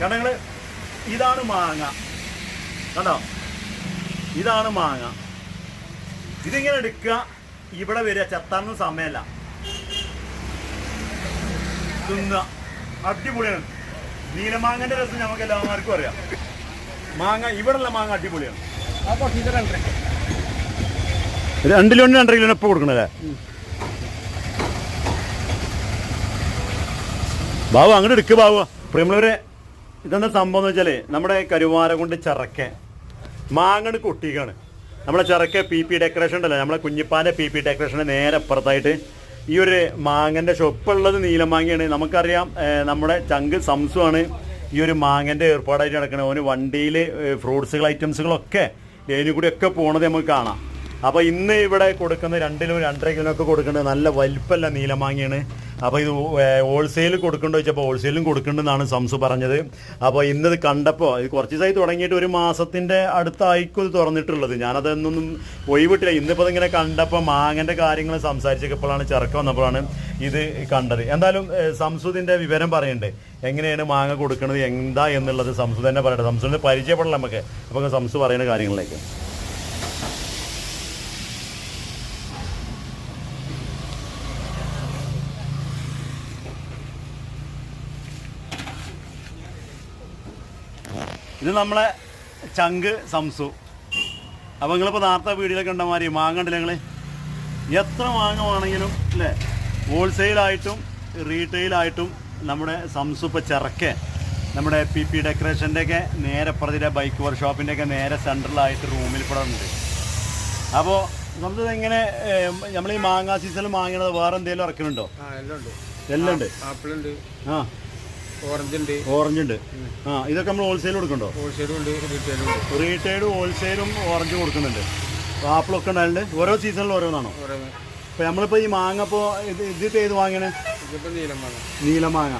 കാരണം ഇതാണ് മാങ്ങ. കണ്ടോ? ഇതാണ് മാങ്ങ. ഇതിങ്ങനെ എടുക്കുക ഇവിടെ വരിക ചെത്താനൊന്നും സമയമല്ല. തിന്നുക. അടിപൊളിയാണ്. നീലമാങ്ങന്റെ രസം നമുക്ക് എല്ലാവർക്കും അറിയാം. മാങ്ങ ഇവിടെയുള്ള മാങ്ങ അടിപൊളിയാണ്. രണ്ട് കിലോന് രണ്ടര കിലോന് ഇപ്പൊ കൊടുക്കണല്ലേ ബാബു അങ്ങോട്ട് എടുക്കുക ബാബു. പ്രിയമുള്ളവരെ ഇതെന്താ സംഭവം വെച്ചാൽ നമ്മുടെ കരുവാര കൊണ്ട് ചിറക്ക. മാങ്ങണ് കൊട്ടിക്കാണ്. നമ്മളെ ചിറക്ക പി പി ഡെക്കറേഷൻ ഉണ്ടല്ലോ നമ്മളെ കുഞ്ഞിപ്പാന്റെ പി പി ഡെക്കറേഷന്റെ നേരെ അപ്പുറത്തായിട്ട് ഈ ഒരു മാങ്ങന്റെ ഷൊപ്പുള്ളത് നീലമാങ്ങയാണ് നമുക്കറിയാം നമ്മുടെ ചങ്ക് സംസുമാണ് ഈ ഒരു മാങ്ങന്റെ ഏർപ്പാടായിട്ട് നടക്കുന്നത് ഓന് വണ്ടിയിൽ ഫ്രൂട്ട്സുകൾ ഐറ്റംസുകളൊക്കെ ലൈനിൽ കൂടി ഒക്കെ പോണത് നമുക്ക് കാണാം. അപ്പോൾ ഇന്ന് ഇവിടെ കൊടുക്കുന്ന രണ്ടിലും രണ്ടര കിലോ ഒക്കെ കൊടുക്കുന്നത് നല്ല വലിപ്പമല്ല നീലമാങ്ങയാണ്. അപ്പോൾ ഇത് ഹോൾസെയിൽ കൊടുക്കണ്ടോ ചോദിച്ചപ്പോൾ ഹോൾസെയിലും കൊടുക്കുന്നുണ്ടെന്നാണ് സംസു പറഞ്ഞത്. അപ്പോൾ ഇന്നത് കണ്ടപ്പോൾ ഇത് കുറച്ച് ദിവസമായി തുടങ്ങിയിട്ട് ഒരു മാസത്തിന്റെ അടുത്തായിരിക്കും ഇത് തുറന്നിട്ടുള്ളത്. ഞാനതൊന്നും ഒഴിവിട്ടില്ല. ഇന്നിപ്പോൾ ഇങ്ങനെ കണ്ടപ്പോൾ മാങ്ങന്റെ കാര്യങ്ങൾ സംസാരിച്ചപ്പോഴാണ് ചെറുക്കം വന്നപ്പോഴാണ് ഇത് കണ്ടത്. എന്തായാലും സംസുദിന്റെ വിവരം പറയണ്ടേ? എങ്ങനെയാണ് മാങ്ങ കൊടുക്കുന്നത് എന്താ എന്നുള്ളത് സംസു തന്നെ പറയട്ടെ. സംസുവിനെ പരിചയപ്പെടണം നമുക്ക്. അപ്പോൾ സംസു പറയുന്ന കാര്യങ്ങളിലേക്ക്. ഇത് നമ്മളെ ചങ്ക് സംസു. അപ്പോൾ നിങ്ങളിപ്പോൾ നേരത്തെ വീടിലൊക്കെ കണ്ട മാതിരി മാങ്ങ ഉണ്ടല്ലേ നിങ്ങൾ എത്ര മാങ്ങ വേണമെങ്കിലും അല്ലേ? ഹോൾസെയിലായിട്ടും റീറ്റെയിലായിട്ടും നമ്മുടെ സംസു ഇപ്പോൾ ചിറക്കെ നമ്മുടെ പി പി ഡെക്കറേഷന്റെ ഒക്കെ നേരെ പ്രതിരെ ബൈക്ക് വർക്ക്ഷോപ്പിന്റെ ഒക്കെ നേരെ സെൻട്രലായിട്ട് റൂമിൽ കൂടെ ഉണ്ട് അപ്പോൾ നമുക്ക് എങ്ങനെ നമ്മൾ ഈ മാങ്ങാ സീസണിൽ മാങ്ങണത് വേറെ എന്തെങ്കിലും ഇറക്കുന്നുണ്ടോ എല്ലാം ഉണ്ട്. എല്ലാം ഉണ്ട്. ആ. ഓറഞ്ച് ഉണ്ട് ഓറഞ്ച് ഉണ്ട് ആ ഇതൊക്കെ നമ്മൾ ഹോൾസെയിൽ കൊടുക്കണ്ടോ? ഹോൾസെയിലും ഉണ്ട് റീറ്റെയിലും ഉണ്ട്. ഹോൾസെയിലും ഓറഞ്ച് കൊടുക്കുന്നുണ്ട്. ആപ്പിളൊക്കെ ഉണ്ടായിട്ടുണ്ട് ഓരോ സീസണിലും ഓരോന്നാണോ? ഓരോന്ന് ഇപ്പം നമ്മളിപ്പോൾ ഈ മാങ്ങ ഇപ്പോ ഇത് ഇതിപ്പോൾ ഏത് വാങ്ങണേ ഇതിപ്പോൾ നീലം വാങ്ങാം നീല മാങ്ങ.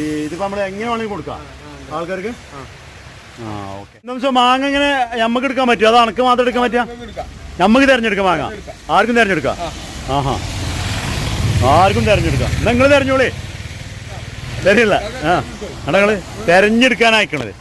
ഈ ഇതിപ്പോൾ നമ്മൾ എങ്ങനെ വേണമെങ്കിൽ കൊടുക്കാം? ആൾക്കാർക്ക്? ആ. ഓക്കെ. എന്താ മാങ്ങ ഇങ്ങനെ നമുക്ക് എടുക്കാൻ പറ്റുമോ? അത് അണക്ക് മാത്രം എടുക്കാൻ പറ്റുക? എടുക്കാം. നമുക്ക് തിരഞ്ഞെടുക്കാം മാങ്ങ? ആർക്കും തിരഞ്ഞെടുക്കാം? ആഹാ. ആർക്കും തിരഞ്ഞെടുക്കാം. നിങ്ങൾ തിരഞ്ഞോളേ. തരില്ല ആ അടകൾ തെരഞ്ഞെടുക്കാൻ അയക്കണത്